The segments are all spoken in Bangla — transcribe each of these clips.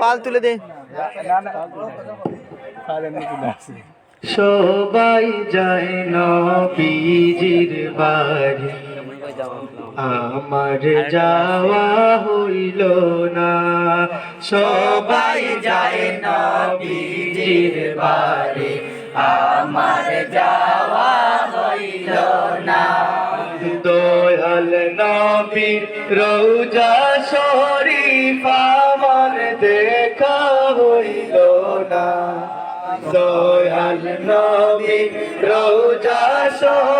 পাল তুলে দে। সবাই যায় নবীজির বাড়ি। আমার যাওয়া হইল না। সবাই যায় নবীজির বাড়ি। আমার যাওয়া হইল না। দয়াল নবীর রৌজা শরীফ আমার দেখা হইল না। দয়াল নবী রৌজা শরীফ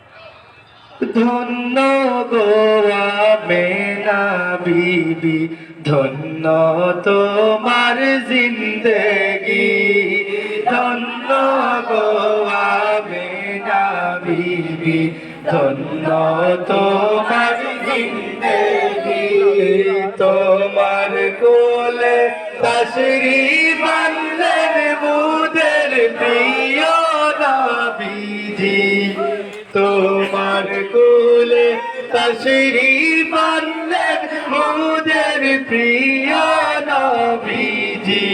ধন্য গোয়া মেনা বিবি ধন্য তোমার জিন্দগি। ধন্য গোয়া মেনা বিবি ধন্য তোমার জিন্দগি। তোমার কোলে তশরি বান্ধন বুদের প্রিয় নবীজি তোমার কোলে তশরি বান্ধন বুদের প্রিয় নবীজি।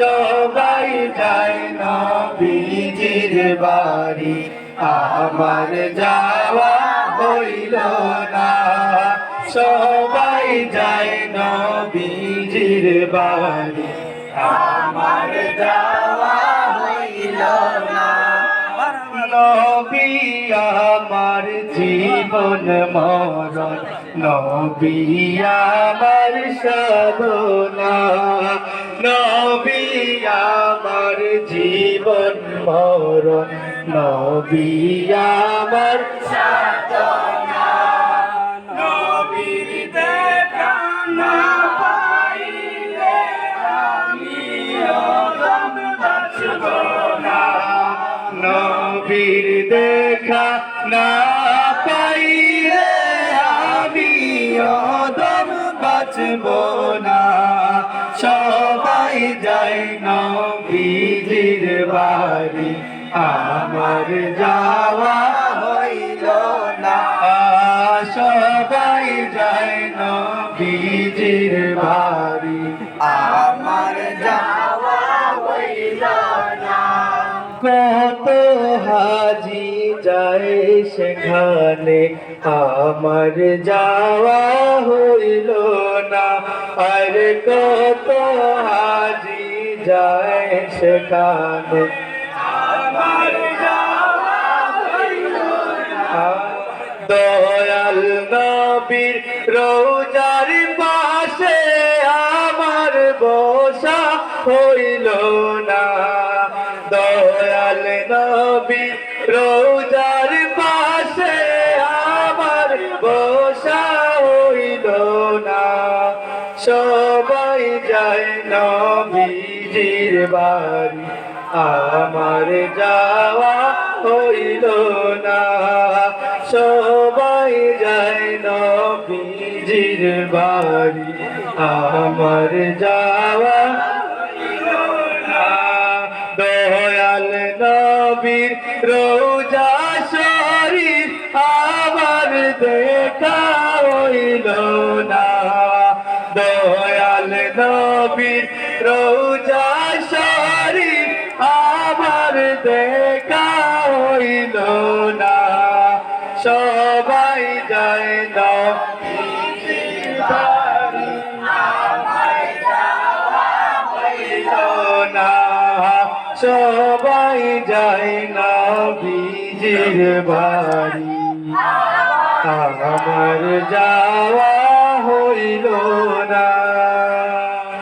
সবাই যায় নবীজির বাড়ি, আমার যাওয়া হইল না। সবাই যায় নবীজির বাড়ি, আমার যাওয়া হইল না। নবী আমার জীবন মরণ নবী আমার সাধনা। নবী আমার জীবন মরণ নবী আমার নবীর দেখা না পাইলে আমি অদম বাঁচব না। সবাই যায় নবীজির বাড়ি, আমার যাওয়া হইল না। সবাই যায় নবীজির বাড়ি, আমার কত হাজি যায় সেখানে। আমার যাওয়া হইল না, আর কত হাজি যায় সেখানে। দয়াল নবীর রোজার পাশে আমার বসা হইল নবী, রোজার পাশে আমার বসা হইল না। সবাই যায় নবীজির বাড়ি, আমার যাওয়া হইল না। সবাই যায় নবীজির বাড়ি, আমার যাওয়া নবীর রোজা শরীর আবার দেখা হইল না। দয়াল নবীর রোজা শরীর আবার দেখা হইল না। সবাই যায় না So যায় না বীজের বাড়ি। আমার যাওয়া হইল না।